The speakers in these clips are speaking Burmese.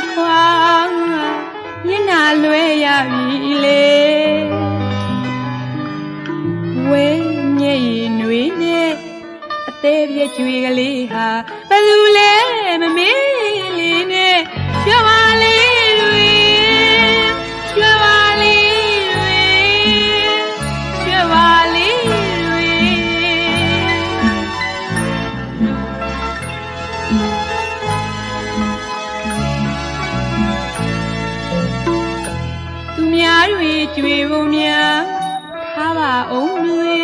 ထွက်ခွာမျက်နှာလွဲရပြီလေဝဲမျက်ရည်နွေနဲ့အသေးပြည့်ကြွေကလေးဟာဘယ်သူလဲမမေးလေးနဲ့ရွှေပါ များတွေကြွေပုံများထားပါအောင်တွေ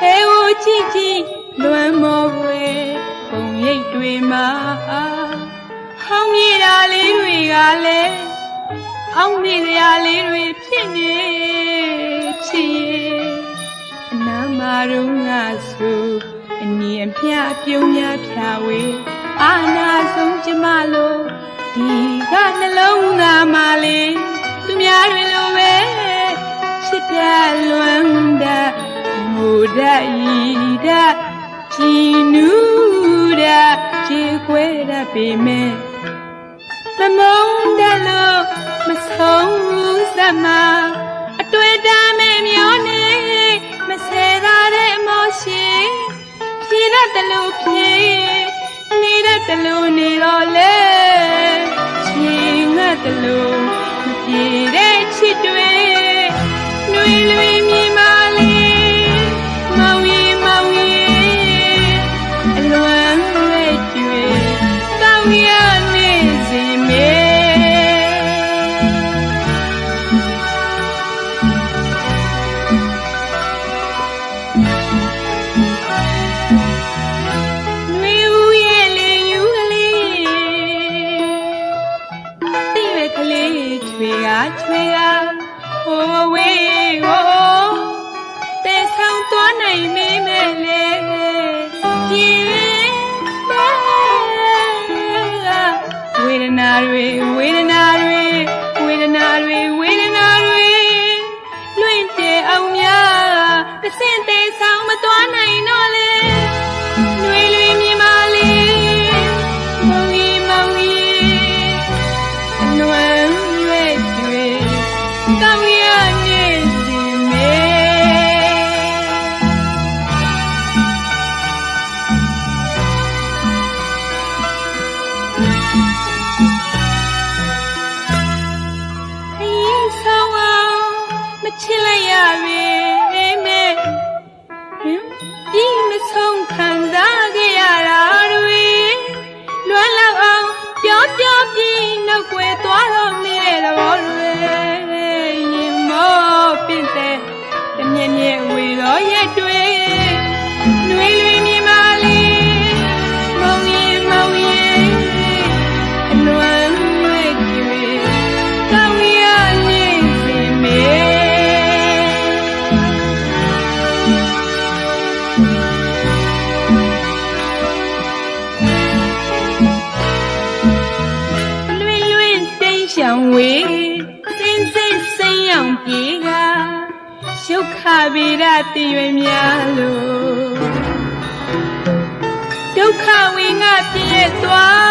ဟဲဟိုကြည့်ကြည့်လွမ်းမောွယ်ပုံရိပ်တွေမှာဟောင်းမြေတာလေးတွေကလည်းအောင်းမိစရာလေးတွေဖြစ်နေချစ်ရဲ့အနာမာရုံငါဆိုအနီအမျှပြုံးများဖြာဝေအာနာဆုံးကျမလို့ဒီကနှလုံးသား ကြည်နူးတတ်ခြေခွဲတတ်ပေမဲ့မမုန်းတယ်လို့မဆုံးစမအတွေ့တာမဲ့မျောနေမဆဲသာတဲ့မောရှင်ဖြေတတ်တယ်လို့ဖြေနေတတ်တယ်လို့နေတော့လေချီငတ်တယ်လို့မပြေတဲ့ချစ်တွေနှွေလွေမြ ချွေကချွေကဟိုဝေးဟိုတဲဆောင်သွားနိုင်မေးမဲလေ ရှောင်ဝေစင်စိတ်စိမ်ရောက်ပြေကရုခဗေဒတည်ရွယ်များလို့ဒုက္ခဝေငါပြည့်သွား